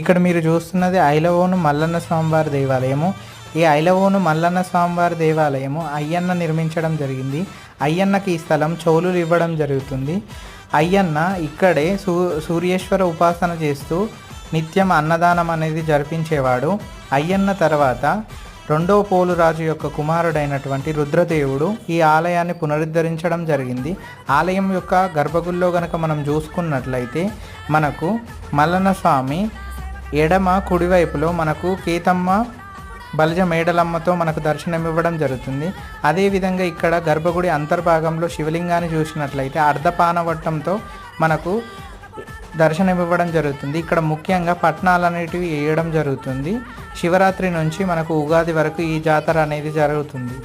ఇక్కడ మీరు చూస్తున్నది ఐలవోను మల్లన్న స్వామివారి దేవాలయము. ఈ ఐలవోను మల్లన్న స్వామివారి దేవాలయము అయ్యన్న నిర్మించడం జరిగింది. అయ్యన్నకి ఈ స్థలం చౌలులు ఇవ్వడం జరుగుతుంది. అయ్యన్న ఇక్కడే సూ సూర్యేశ్వర ఉపాసన చేస్తూ నిత్యం అన్నదానం అనేది జరిపించేవాడు. అయ్యన్న తర్వాత రెండో పోలు రాజు యొక్క కుమారుడైనటువంటి రుద్రదేవుడు ఈ ఆలయాన్ని పునరుద్ధరించడం జరిగింది. ఆలయం యొక్క గర్భగుడిలో గనక మనం చూసుకున్నట్లయితే మనకు మల్లన్న స్వామి ఎడమ కుడివైపులో మనకు కేతమ్మ బలజ మేడలమ్మతో మనకు దర్శనం ఇవ్వడం జరుగుతుంది అదేవిధంగా ఇక్కడ గర్భగుడి అంతర్భాగంలో శివలింగాన్ని చూసినట్లయితే అర్ధపానవట్టంతో మనకు దర్శనం ఇవ్వడం జరుగుతుంది. ఇక్కడ ముఖ్యంగా పట్నాలు అనేటివి వేయడం జరుగుతుంది. శివరాత్రి నుంచి మనకు ఉగాది వరకు ఈ జాతర అనేది జరుగుతుంది.